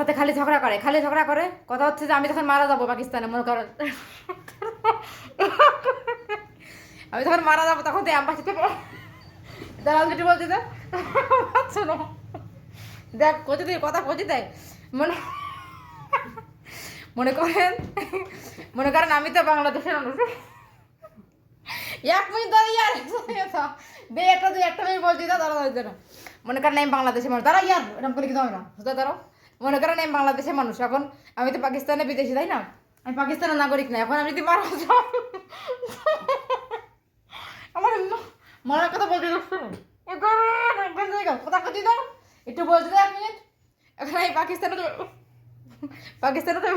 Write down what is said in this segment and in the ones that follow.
সাথে খালি ঝগড়া করে, খালি ঝগড়া করে? কথা হচ্ছে যে আমি তখন মারা যাব পাকিস্তানে, মনে করেন। আমি তখন মারা যাব, তখন তো অ্যাম্বাসিতে দালাল দুটি বলছি তো শোনো দেখ, কোচে দিয়ে কথা কচি দেয়। মনে মনে করেন মনে করেন আমি তো বাংলাদেশের মানুষ। এক মিনিট দাঁড়া ইয়ার। বে একটা, দুই একটা মিনিট বলছি দাঁড়া দাঁড়া দাঁড়া মনে করেন আমি বাংলাদেশের মানুষ। দাঁড়া ইয়ার, এরকম করে না। বুঝতে দাঁড়াও। মনে করেন আমি বাংলাদেশের মানুষ, এখন আমি তো পাকিস্তানে বিদেশি, তাই না? আমি পাকিস্তানের নাগরিক না, এখন আমি যদি মারা আমার মারার কথা বলতে কথা কথা দাও। একটু বলতে এক মিনিট। এখন আমি পাকিস্তানে পাকিস্তানে তো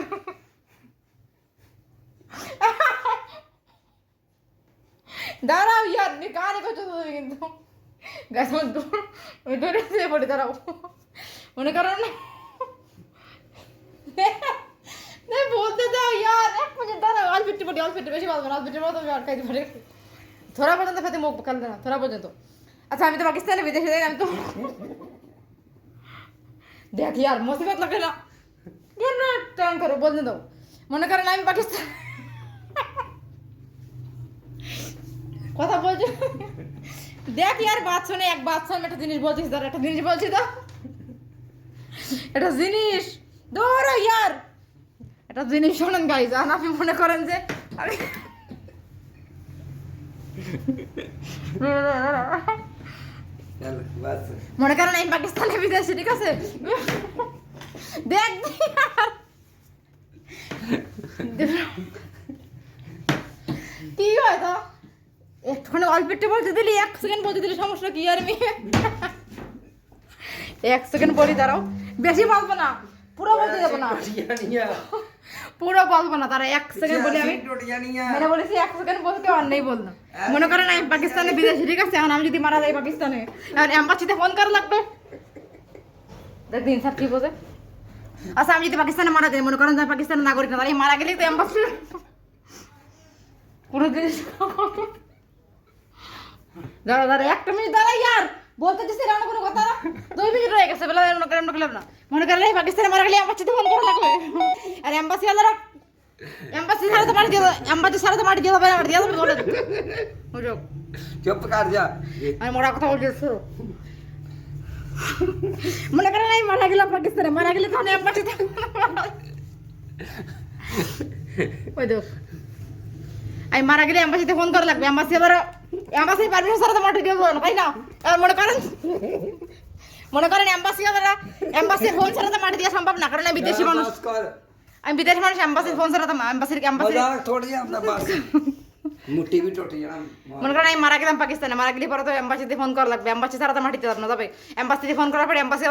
দাঁড়াও, ইয়ার নি কানে করছ তুমি কিন্তু। গাছ আমি দৌড়ে দিয়ে পড়ে দাঁড়াও মনে করো না, বলতে দাও, ইয়ার, এক মিনিট দাঁড়াও অল্প একটু পড়ি অল্প একটু বেশি বলব না অল্প একটু মতো আটকাইতে পারে। থোড়া পর্যন্ত ফেতে মুখ খেলতে না থোড়া পর্যন্ত। আচ্ছা আমি তো পাকিস্তানে, বিদেশে যাই, আমি তো দেখ, ইয়ার, মুসিবত লাগে না। ইয়ার না টান করো বলতে দাও। মনে করেন আমি পাকিস্তান কথা বলছি? দেখ, ইয়ার বাদ শোনে এক শোনে একটা জিনিস বলছিস, ধর, একটা জিনিস বলছি তো একটা জিনিস। দৌড়ো ইয়ার। একটা জিনিস শোনেন গাইজ আর আপনি মনে করেন যে আমি মনে করেন আমি পাকিস্তানে বিদেশি, ঠিক আছে? দেখ কি হয় তো? একটুখানি অল্প একটু বলতে দিলি, এক সেকেন্ড বলতে দিলি, সমস্যা কি আর মেয়ে এক সেকেন্ড বলি, দাঁড়াও। বেশি বলব না। পুরো বলতে যাব না। পুরো বলব না তারা এক সেকেন্ড বলি আমি। মানে বলেছি এক সেকেন্ড বলতে অন্যই বললাম মনে করেন আমি পাকিস্তানে বিদেশে ঠিক আছে? এখন আমি যদি মারা যাই পাকিস্তানে এখন এম্বাসিতে ফোন করা লাগবে? দিন স্যার কি বোঝে আচ্ছা আমি যদি পাকিস্তানে মারা যাই মনে করেন পাকিস্তানের নাগরিক না তাহলে মারা গেলেই তো এম্বাসি পুরো জিনিস দাঁড়া দাঁড়া একটা মিনিট দাঁড়াই আর বলতে দিছে রান্না কোনো কথা? না দুই মিনিট রয়ে গেছে বলে রান্না করে আমরা না। মনে করলে পাকিস্তানে মারা গেলে আমার চিঠি ফোন করে লাগবে আর এম্বাসি আলাদা এমবাসি সারা তো মাটি দিয়ে এমবাসি সারা তো মাটি দিয়ে দেবে আমার দিয়ে দেবে বলে বুঝো চুপ কর যা। আমি মরা কথা বলছি মনে করেন আমি মারা গেলাম পাকিস্তানে মারা গেলে তাহলে এমবাসি এম্বাসি ওই দেখ আমি মারা গেলে এমবাসিতে ফোন করা লাগবে। এম্বাসি আবার অ্যাম্বাসি পারমিশন ছাড়া তো মোটর কেউ তাই না? মনে করেন? মনে করেন অ্যাম্বাসি অ্যাম্বাসি ফোন ছাড়া তো মাটি দেওয়া সম্ভব না কারণ আমি বিদেশি মানুষ। আমি বিদেশি মানুষ অ্যাম্বাসি ফোন ছাড়া তো অ্যাম্বাসির অ্যাম্বাসি মারা গেলাম পাকিস্তানে মারা গেলে পরে তো এম্বাসিতে ফোন করা লাগবে। অ্যাম্বাসি ছাড়া তো মাটিতে যাবে ফোন করার পরে অ্যাম্বাসি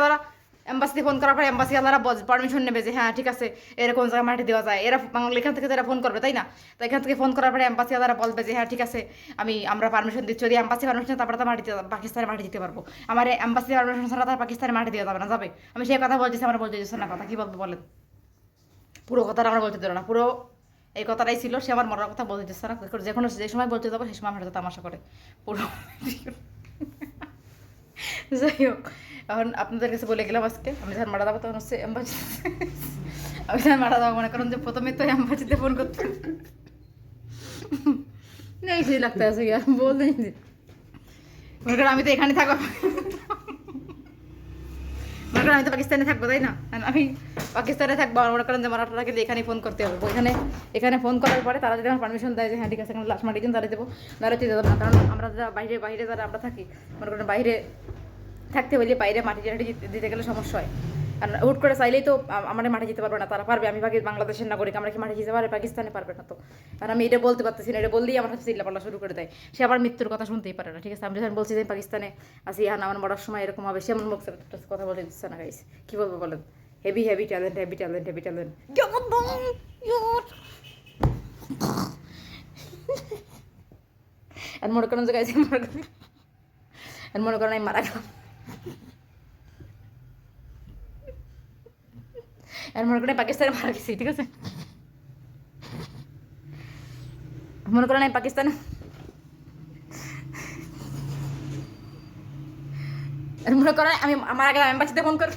এম্বাসিতে ফোন করার পরে এম্বাসি আলাদা পারমিশন নেবে যে হ্যাঁ ঠিক আছে এরকম জায়গায় মাটি দেওয়া যায়। এরা বাংলা এখান থেকে যারা ফোন করবে, তাই না? তো এখান থেকে ফোন করার পরে এম্বাসি আলাদা বলবে যে হ্যাঁ ঠিক আছে, আমি, আমরা পারমিশন দিচ্ছি। যদি এম্বাসি পারমিশন তারপরে তো মাটি পাকিস্তানে মাটি দিতে পারব। আমার এম্বাসি পারমিশন ছাড়া তার পাকিস্তানে মাটি দেওয়া যাবে না, যাবে? আমি সেই কথা বলছি আমার বলতে না কথা, কি বলব বলেন? পুরো কথাটা আমরা বলতে দিল না, পুরো এই কথাটাই ছিল, সে আমার মরার কথা বলতে দিচ্ছে না, যে কোনো যে সময় বলতে যাব সেই সময় আমার করে। পুরো যাই হোক, এখন আপনাদের কাছে বলে গেলাম আজকে, আমি যখন মারা যাব তখন হচ্ছে এম্বাসি আমি যখন মারা যাব মনে করেন যে প্রথমে তো এম্বাসিতে ফোন করতে নেই সেই লাগতে আছে, আর বল নেই। মনে করেন আমি তো এখানে থাকব। মনে করেন আমি তো পাকিস্তানে থাকব, তাই না? আমি পাকিস্তানে থাকব, আর মনে করেন যে মারাঠাটাকে এখানে ফোন করতে হবে। এখানে এখানে ফোন করার পরে তারা যদি আমার পারমিশন দেয় যে হ্যাঁ ঠিক আছে, এখানে লাশ মাটি তাহলে দেবো, নাহলে চিন্তা যাবে না। কারণ আমরা যারা বাইরে বাইরে যারা আমরা থাকি, মনে করেন বাইরে থাকতে হলে বাইরে মাটি টাটি দিতে- গেলে সমস্যা হয়। কারণ হুট করে চাইলেই তো আমরা মাটি যেতে পারবে না, তারা পারবে, আমি বাকি বাংলাদেশের নাগরিক, আমরা কি মাঠে যেতে পারবে পাকিস্তানে পারবে না তো। কারণ আমি এটা বলতে পারতেছি না, এটা বললেই আমার কাছে চিল্লাপাল্লা শুরু করে দেয়। সে আবার মৃত্যুর কথা শুনতেই পারে না, ঠিক আছে? আমি যখন বলছি যে পাকিস্তানে আসি হ্যাঁ আমার মরার সময় এরকম হবে, সে আমার মুখ কথা বলে দিচ্ছে না গাইস কি বলব বলেন? Heavy heavy talent heavy talent heavy talent আর মনে করেন যে গাইছে মনে করেন আর মনে করেন আমি মারা গেলাম। আর মনে করেন পাকিস্তানে মারা গেছি ঠিক আছে মনে করেন পাকিস্তানে আর মনে করেন আমি আমার আগে আমি এম্বাসিতে ফোন করে